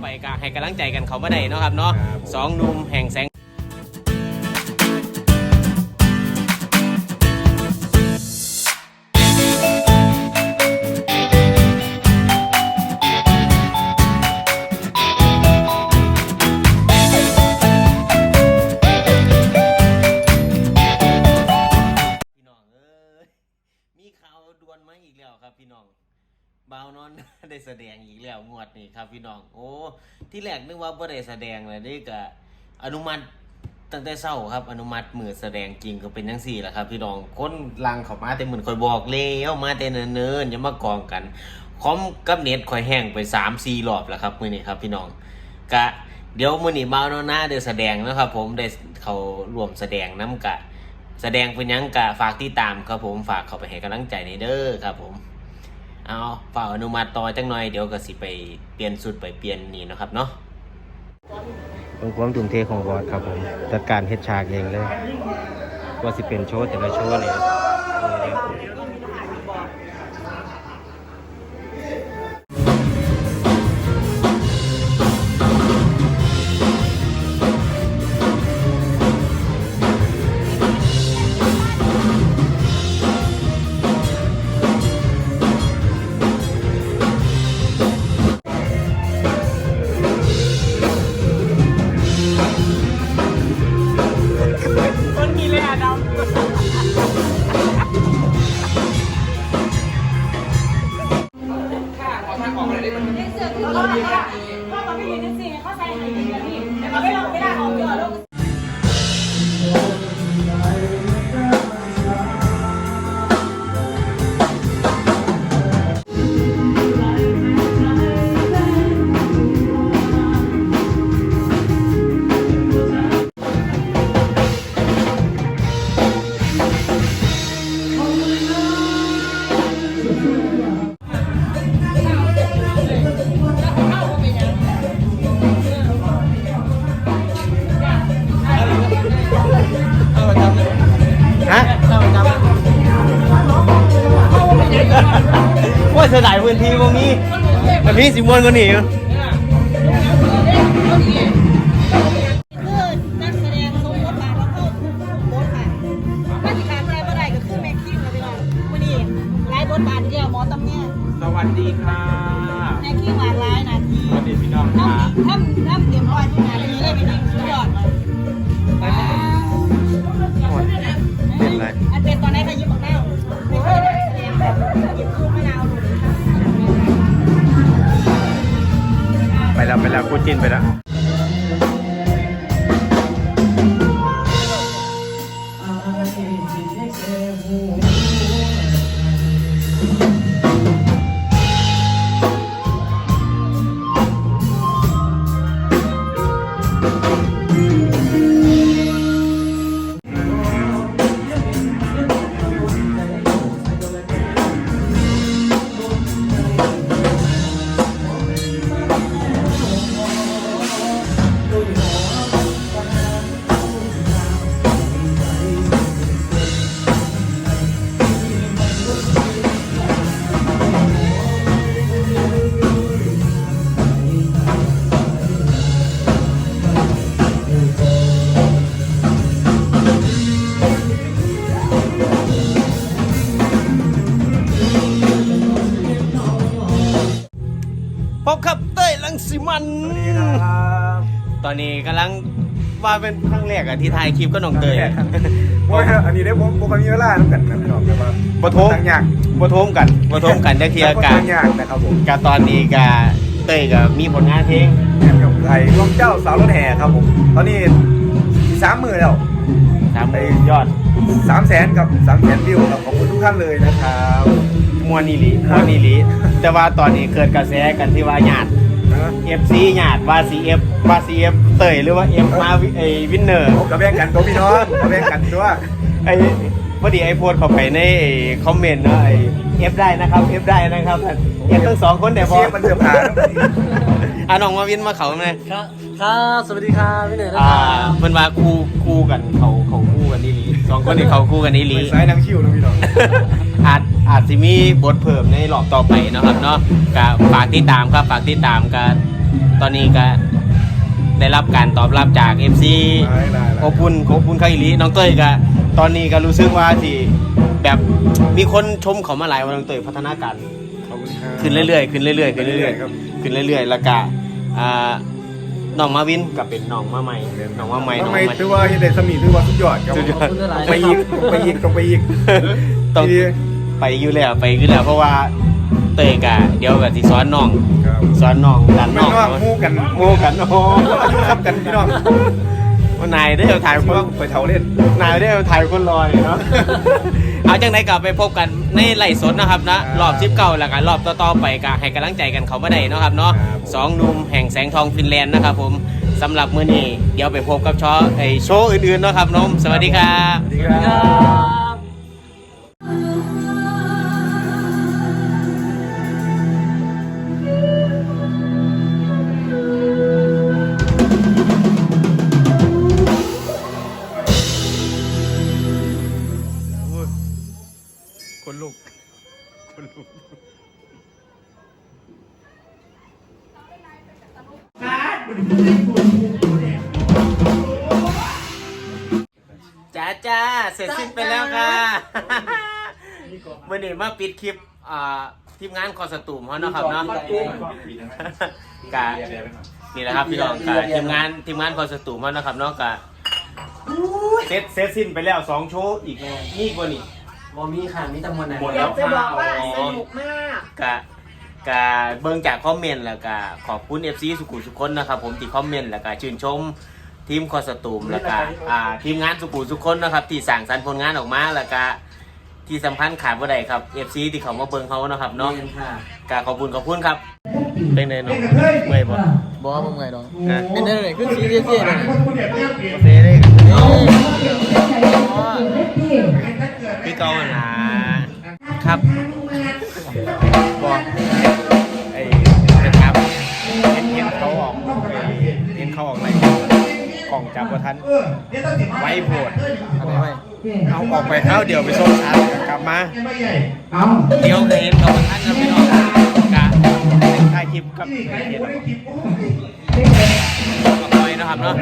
ไปก็ให้กำลังใจกันเขามาได้เนาะครับเนาะครับผมสองหนุ่มแห่งแสง ด้แสดงอีกแล้วงวดนี้ครับพี่น้อง โอ้ที่แรกนึกว่าบ่ได้แสดงเลยนี่ก็อนุมัติตั้งแต่เช้าครับ อนุมัติมือแสดงจริงก็เป็นจังซี่แหละครับพี่น้องคนลังเขามาแต่เหมือนคอยบอกแล้วมาแต่เนินๆอย่ามากองกันคอมกับเน็ตคอยแห้งไป3-4รอบแล้วครับมือนี้ครับพี่น้องกะเดี๋ยวมือนี้บ่าวนนหน้าได้แสดงนะครับ ผมได้เขารวมแสดงน้กะ แสดงเป็นยังกะฝากที่ตามครับผมฝากเขาไปให้กำลังใจในเด้อครับผม เอาฝ่าอนุมัติต่อจังหน่อยเดี๋ยวก็สิไปเปลี่ยนสุดไปเปลี่ยนนี่นะครับเนาะเป็นความถุงเทของบอสครับผมจัดการเฮ็ดฉากเองเลยว่าสิเป็นโชว์แต่ละโชว์เนี่ย ลายบทบาทเดียวหมอตำแหน่งสวัสดีค่ะแม็กคิงหลายหลายนาทีสวัสดีพี่น้องทค่ะำทำทำเตรียมร้อยทุกนาทีเลยไปยิ แล้วไปแล้วกูจินไปแล้ว บกับเต้ยลังสิมันตอนนี้กำลังว่าเป็นครั้งแรกอะที่ถ่ายคลิปก็น้องเตยโอ้ยอันนี้ได้ผมผมก็มีเวลาต้องกันนะพี่น้องแต่ว่าปะโถมตั้งยากบ่โทมกันบ่โทมกันจะเคลียร์กันตั้งยากนะครับผมกาตอนนี้กาเต้ยก็มีผลงานเพลงแอมกับไทยร่วมเจ้าสาวรถแห่ครับผมตอนนี้สามหมื่นแล้วสามยอดสามแสนครับสามแสนวิวครับขอบคุณทุกท่านเลยนะครับมวนนีหลีมวนนีหลีแต่ว่าตอนนี้เกิดกระแสกันที่ว่าญาติ นะ FC ญาติว่า CF ว่า CF เต้ยหรือว่า F มาวิไอ้วินเนอร์ผมกับแบ่งกันตัวพี่น้องกับแบ่งกันตัวไอ้พอดีไอ้โพสต์เข้าไปในไอ้คอมเมนต์เนาะไอ้ F ได้นะครับ F ได้นะครับ F ทั้งสองคนเดี๋ยวพอเชฟมันเสือผ่านะอะน้องมาวินมาเขาไหมครับครับสวัสดีครับพี่เหนือนะอ่าครับเพิ่นว่าคู่คู่กันเขาเขาคู่กันนี่ลีสองคนนี้เขาคู่กันนี่ลีไปซ้ายนังชิวนะพี่น้องอาจ อาจสิมีบทเพิ่มในรอบต่อไปเนาะครับเนาะก็ฝากติดตามครับฝากติดตามกันตอนนี้ก็ได้รับการตอบรับจาก FC ได้ได้ขอบคุณขอบคุณข้าอีหลีน้องเต้ยก็ตอนนี้ก็รู้สึกว่าที่แบบมีคนชมเขามาหลายว่าน้องเต้ยพัฒนาการขอบคุณครับขึ้นเรื่อยๆขึ้นเรื่อยๆขึ้นเรื่อยครับๆขึ้นเรื่อยๆแล้วก็อ่าน้องมาวินก็เป็นน้องมาใหม่น้องมาใหม่น้องทำมาไมใหม่ถือว่าเฮ็ดได้สมีถือว่าสุดยอดครับสุดยอดต้องไปอีกต้องไปอีกต้องไปอีกต้องดี ไปอยู่แล้วไปอยู่แล้วเพราะว่าเตยกะเดี๋ยวกับสิสอนน้องครับสอนน้องดันไม่น้องว่าหมู่กันโมกันโอ้โหครับกันพี่น้องว่านายได้เอาถ่ายพเพราะวว่ากไปเท่าเล่นนายได้เอาถ่ายคนลอยเนาะเอาจังไหนกลับไปพบกันในไล่สดนะครับนะรอบชิปเก่าแล้วกันรอบต่อๆไปก็ให้กำลังใจกันเขาไม่ได้เนาะครับเนาะสองหนุ่มแห่งแสงทองฟินแลนด์นะครับผมสำหรับมื้อนี้เดี๋ยวไปพบกับชอไอโชว์อื่นๆเนาะครับน้องสวัสดีครับสวัสดีครับ จ้าจ้าเสร็จสิ้นไปแล้วค่ะมื่อนี้มาปิดคลิปอ่าทีมงานคอสตูมเขาเนาะครับเนาะกะนี่แหละครับพี่น้องกะทีมงานทีมงานคอสตูมเขาเนาะครับเนาะกะเสร็จเสร็จสิ้นไปแล้วสองโชว์อีกนี่กว่านี่ บอมีค่ะมีแตะมวลไหนหมด อยากจะบอกว่าสนุกมาก กะกะเบิ่งจากคอมเมนต์แล้วกะขอบคุณ FC สุขุมสุขคนนะครับผมที่คอมเมนต์แล้วก็ชื่นชมทีมคอสตูมแล้วก็อ่าทีมงานสุขุมสุขคนนะครับที่สั่งสรรค์ผลงานออกมาแล้วก็ที่สำคัญขาดบ่ได้ครับ FC ที่เขามาเบิ่งเขานะครับเนาะเนาะค่ะ กะขอบคุณขอบคุณครับเป็นไงน้องเมื่อยบ่บอมึงไงน้องนะเป็นได้เลยขึ้นซีเรียสเลยโอเคเลยพี่เกาหนาครับบอกไอ้นะครับเห็นเห็นเขาออกไอ้เห็นเขาออกอะไรกล่องจับประทันไว้โพดอะไรไว้เอาออกไปเท้าเดียวไปส่งชาร์จกลับมาเดี๋ยวเห็นกับท่านครับพี่น้องกะถ่ายคลิปกับเห็นกับคอยนะครับเนาะ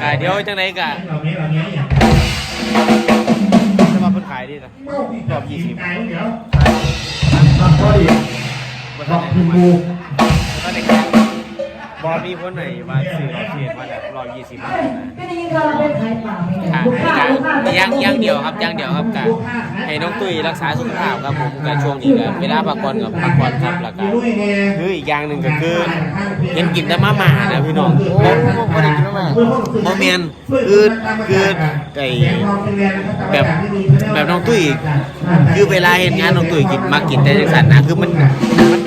กะเดี๋ยวจังไหนกะจะมาเพิ่นขาย ดีนะรอบยี่สิบว่าท่านไหนมา อมีคนไหนมาซื้อรอบเทียนมาแบบรอบยี่สิบบาทนะก็ได้ยินเราเป็นขายปากไม่ได้ลูกค้าลูกค้าย่างย่างเดียวครับย่างเดียวครับกะให้น้องตุ้ยรักษาสุขภาพครับผมกะช่วงนี้กะเวลาพักผ่อนกับพักผ่อนครับแล้วก็คืออีกอย่างหนึ่งก็คือเห็นกินแต่มาหมานะพี่น้องโอ้โหพอได้กินแล้วมาโมเมนคือคือไอแบบแบบน้องตุ้ยคือเวลาเห็นงานน้องตุ้ยกินมากินแต่จังสันนะคือมัน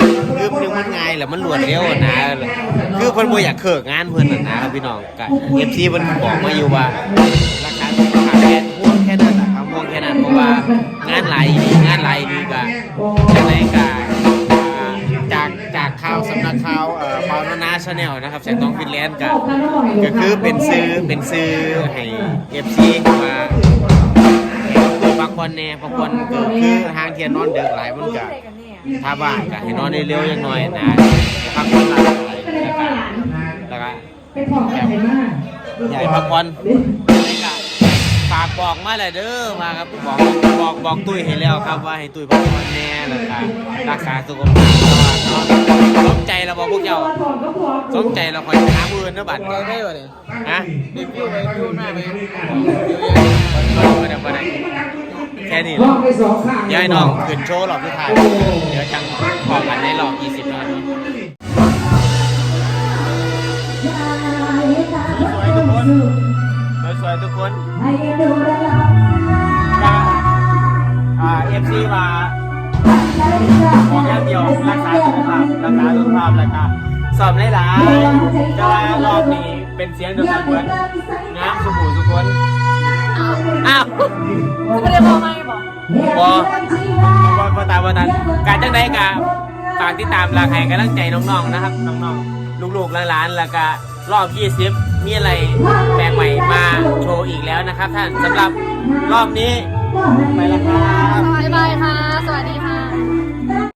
มัน คือมันมันง่ายแหละมันรวดเร็วนะคือเพิ่นบ่อยากเคิกงานเพิ่นน่ะนะครับพี่น้องก็ FC เพิ่นบอกมาอยู่ว่าราคาสุขภาพแค่ห่วงแค่นั้นนะครับห่วงแค่นั้นเพราะว่างานหลายดีงานหลายดีก็จังไดก็อ่าจากจากข่าวสำนักข่าวเอ่อปาวนานาชาแนลนะครับแสงทองฟินแลนด์ก็ก็คือเป็นซื้อเป็นซื้อให้เอฟซีมาคือพักผ่อนแน่พักผ่อนก็คือทางเทียนนอนเดึกหลายมันก็ ถ้าบ้านก็ให้นอนเร็วๆอย่างน้อยนะพักผ่อนหลายแล้วก็แล้วก็เป็นของใครมากใหญ่พักผ่อนนี่ก็ฝากบอกมาเลยเด้อมาครับบอกบอกบอกตุ้ยให้แล้วครับว่าให้ตุ้ยพักผ่อนแน่แล้วก็รักษาสุขภาพเนาะสนใจเราบอกพวกเจ้าสนใจเราคอยหามือนะบัดอะไรได้วะเนี่ยฮะรีวิวไปรีวิวมาไปบ่ได้บ่ได้ แค่นี้แหละยายน้องขึ้นโชว์รอบสุดท้ายเดี๋ยวจังขอกันในรอบ20นาทีสวยๆทุกคนก็อ่า FC มาของอย่างเดียวรักษาสุขภาพรักษาสุขภาพแล้วก็สอบหลายๆจะว่ารอบนี้เป็นเสียงเดียวกันเหมือนงามสุขุสุคน อ้าวไม่ได้บอกไม่บอกบอพอพอตามพอตันการจังได้กะฝากติดตามราคากำลังใจน้องๆนะครับน้องๆลูกๆหลานๆแล้วก็รอบ20มีอะไรแปลกใหม่มาโชว์อีกแล้วนะครับ ท่านสำหรับรอบนี้ไปแล้วครับบ๊ายบายค่ะ สวัสดีค่ะ